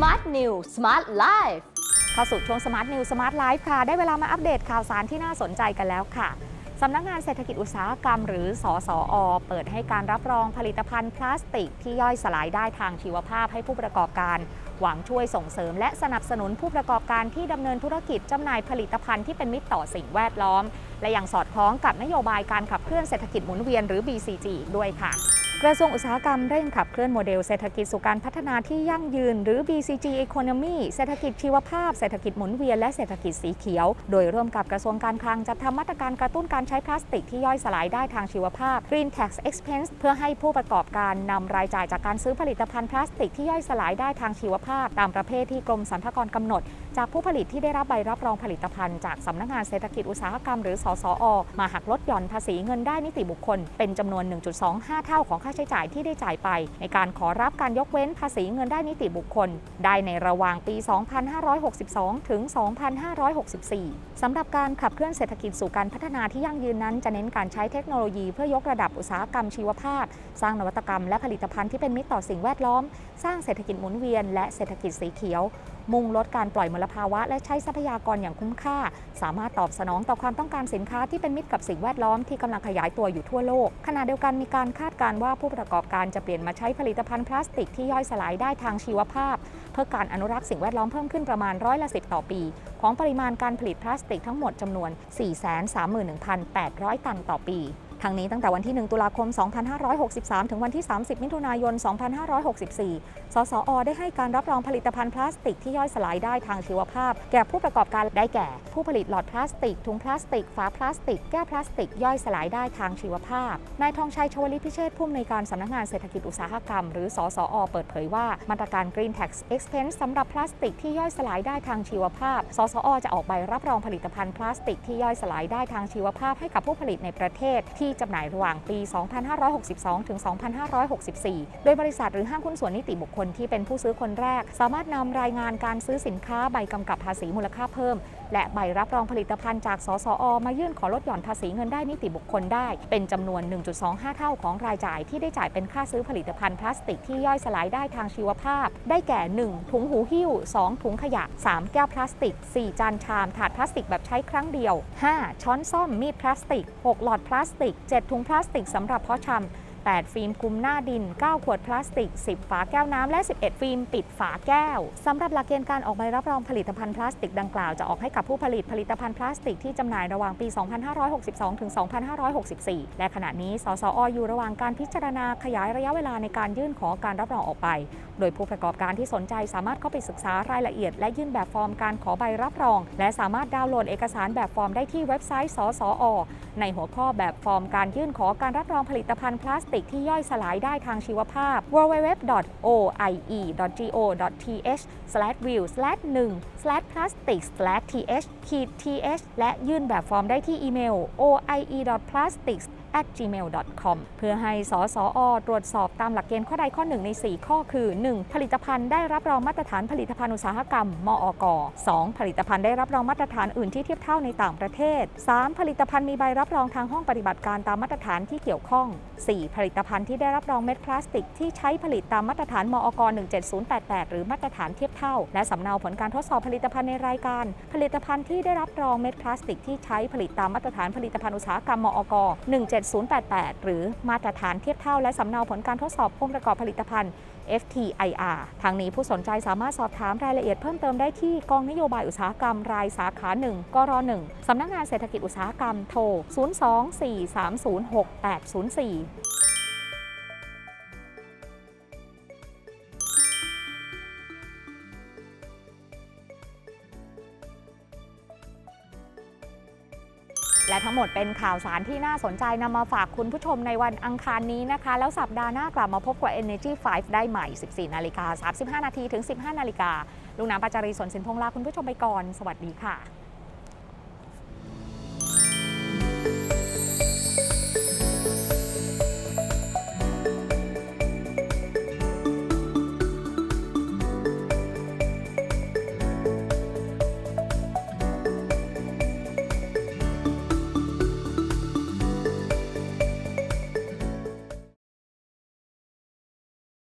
Smart New Smart Life เข้าสู่ช่วง Smart News Smart Life ค่ะ ได้เวลามาอัปเดตข่าวสารที่น่าสนใจกันแล้วค่ะสำนักงานเศรษฐกิจอุตสาหกรรม หรือ สสอ เปิดให้การรับรองผลิตภัณฑ์พลาสติก ที่ย่อยสลายได้ทางชีวภาพให้ผู้ประกอบการ หวังช่วยส่งเสริม และสนับสนุนผู้ประกอบการที่ดำเนินธุรกิจจำหน่ายผลิตภัณฑ์ที่เป็นมิตรต่อสิ่งแวดล้อม และยังสอดคล้องกับนโยบายการขับเคลื่อนเศรษฐกิจหมุนเวียนหรือ BCG อีด้วยค่ะ กระทรวงอุตสาหกรรมเร่งขับเคลื่อนโมเดลเศรษฐกิจสู่การพัฒนาที่ยั่งยืน หรือ BCG Economy เศรษฐกิจชีวภาพ เศรษฐกิจหมุนเวียน และเศรษฐกิจสีเขียว โดยร่วมกับกระทรวงการคลังจัดทำมาตรการกระตุ้นการใช้พลาสติกที่ย่อยสลายได้ทางชีวภาพ Green Tax Expense เพื่อให้ผู้ประกอบการนำรายจ่ายจากการซื้อผลิตภัณฑ์พลาสติกที่ย่อยสลายได้ทางชีวภาพ ตามประเภทที่กรมสรรพากรกำหนด จากผู้ผลิตที่ได้รับใบรับรองผลิตภัณฑ์จากสำนักงานเศรษฐกิจอุตสาหกรรม หรือ สสอ มาหักลดหย่อนภาษีเงินได้นิติบุคคลเป็นจำนวน 1.25 เท่าของค่าใช้จ่ายที่ได้จ่ายไป ในการขอรับการยกเว้นภาษีเงินได้นิติบุคคล ได้ในระหว่างปี 2562 ถึง 2564 สำหรับการขับเคลื่อนเศรษฐกิจสู่การพัฒนาที่ยั่งยืนนั้น จะเน้นการใช้เทคโนโลยีเพื่อยกระดับอุตสาหกรรมชีวภาพ สร้างนวัตกรรมและผลิตภัณฑ์ที่เป็นมิตรต่อสิ่งแวดล้อม สร้างเศรษฐกิจหมุนเวียนและเศรษฐกิจสีเขียวมุ่งลดการปล่อยมลภาวะ และใช้ทรัพยากรอย่างคุ้มค่า สามารถตอบสนองต่อความต้องการสินค้าที่เป็นมิตรกับสิ่งแวดล้อมที่กำลังขยายตัวอยู่ทั่วโลก ขณะเดียวกันมีการคาดการณ์ว่าผู้ประกอบการจะเปลี่ยนมาใช้ผลิตภัณฑ์พลาสติกที่ย่อยสลายได้ทางชีวภาพ เพื่อการอนุรักษ์สิ่งแวดล้อมเพิ่มขึ้นประมาณร้อยละสิต่อปี ของปริมาณการผลิตพลาสติกทั้งหมดจำนวน 431,800 ตันต่อปี ทั้งนี้ตั้งแต่วันที่ 1 ตุลาคม 2563 ถึงวันที่ 30 มิถุนายน 2564 สสอ ได้ให้การรับรองผลิตภัณฑ์พลาสติกที่ย่อยสลายได้ทางชีวภาพ แก่ผู้ประกอบการได้แก่ ผู้ผลิตหลอดพลาสติก ถุงพลาสติก ฝาพลาสติก แก้วพลาสติก ย่อยสลายได้ทางชีวภาพ นายทองชัยชวลิตพิเชษผู้อำนวยการสำนักงานเศรษฐกิจอุตสาหกรรม หรือ สสอ เปิดเผยว่ามาตรการ Green Tax Expense สำหรับพลาสติกที่ย่อยสลายได้ทางชีวภาพ สสอ จะออกใบรับรองผลิตภัณฑ์พลาสติกที่ย่อยสลายได้ทางชีวภาพให้กับผู้ผลิตในประเทศที่จำหน่ายระหว่างปี 2562 ถึง 2564 โดยบริษัทหรือห้างหุ้นส่วนนิติบุคคลที่เป็นผู้ซื้อคนแรก สามารถนำรายงานการซื้อสินค้าใบกำกับภาษีมูลค่าเพิ่ม และใบรับรองผลิตภัณฑ์จาก สสอ มายื่นขอลดหย่อนภาษีเงินได้นิติบุคคลได้ เป็นจำนวน 1.25 เท่าของรายจ่ายที่ได้จ่ายเป็นค่าซื้อผลิตภัณฑ์พลาสติกที่ย่อยสลายได้ทางชีวภาพ ได้แก่ 1 ถุงหูหิ้ว 2 ถุงขยะ 3 แก้วพลาสติก 4 จานชาม ถาดพลาสติกแบบใช้ครั้งเดียว 5 ช้อนซ่อมมีดพลาสติก 6 หลอดพลาสติก7 ถุงพลาสติกสำหรับเพาะชำ 8 ฟิล์มคลุมหน้าดิน 9 ขวดพลาสติก 10 ฝาแก้วน้ำ และ 11 ฟิล์มปิดฝาแก้วสำหรับหลักเกณฑ์การออกใบรับรองผลิตภัณฑ์พลาสติกดังกล่าวจะออกให้กับผู้ผลิตผลิตภัณฑ์พลาสติกที่จำหน่ายระหว่างปี 2562 ถึง 2564 และขณะนี้ สสออยู่ระหว่างการพิจารณาขยายระยะเวลาในการยื่นขอการรับรองออกไป โดยผู้ประกอบการที่สนใจสามารถเข้าไปศึกษารายละเอียด และยื่นแบบฟอร์มการขอใบรับรอง และสามารถดาวน์โหลดเอกสารแบบฟอร์มได้ที่เว็บไซต์ สสอ ในหัวข้อแบบฟอร์มการยื่นขอการรับรองผลิตภัณฑ์พลาสติกที่ย่อยสลายได้ทางชีวภาพ www.oie.go.th/view/1/plastic/th th และยื่นแบบฟอร์มได้ที่อีเมล oie.plastics at gmail.com เพื่อให้สสอ ตรวจสอบตามหลักเกณฑ์ข้อใดข้อหนึ่งใน 4 ข้อคือ 1. ผลิตภัณฑ์ได้รับรองมาตรฐานผลิตภัณฑ์อุตสาหกรรม มอก 2. ผลิตภัณฑ์ได้รับรองมาตรฐานอื่นที่เทียบเท่าในต่างประเทศ 3. ผลิตภัณฑ์มีใบรับรองทางห้องปฏิบัติการตามมาตรฐานที่เกี่ยวข้อง 4. ผลิตภัณฑ์ที่ได้รับรองเม็ดพลาสติกที่ใช้ผลิตตามมาตรฐานมอก17088 หรือมาตรฐานเทียบเท่า และสำเนาผลการทดสอบผลิตภัณฑ์ในรายการ ผลิตภัณฑ์ที่ได้รับรองเม็ดพลาสติกที่ใช้ผลิตตามมาตรฐานผลิตภัณฑ์อุตสาหกรรมมอก17088 หรือมาตรฐานเทียบเท่า และสำเนาผลการทดสอบองค์ประกอบผลิตภัณฑ์ FTIR ทางนี้ผู้สนใจสามารถสอบถามรายละเอียดเพิ่มเติมได้ที่กองนโยบายอุตสาหกรรมรายสาขา 1กร1สำนักงานเศรษฐกิจอุตสาหกรรมโทร 024306804 และทั้งหมดเป็นข่าวสารที่น่าสนใจนำมาฝากคุณผู้ชมในวันอังคารนี้นะคะ แล้วสัปดาห์หน้ากลับมาพบกับ Energy 5 ได้ใหม่ 14 นาฬิกา 35 นาทีถึง 15 นาฬิกาลุงน้ำปัจจารีสนสินพงลาคุณผู้ชมไปก่อน สวัสดีค่ะ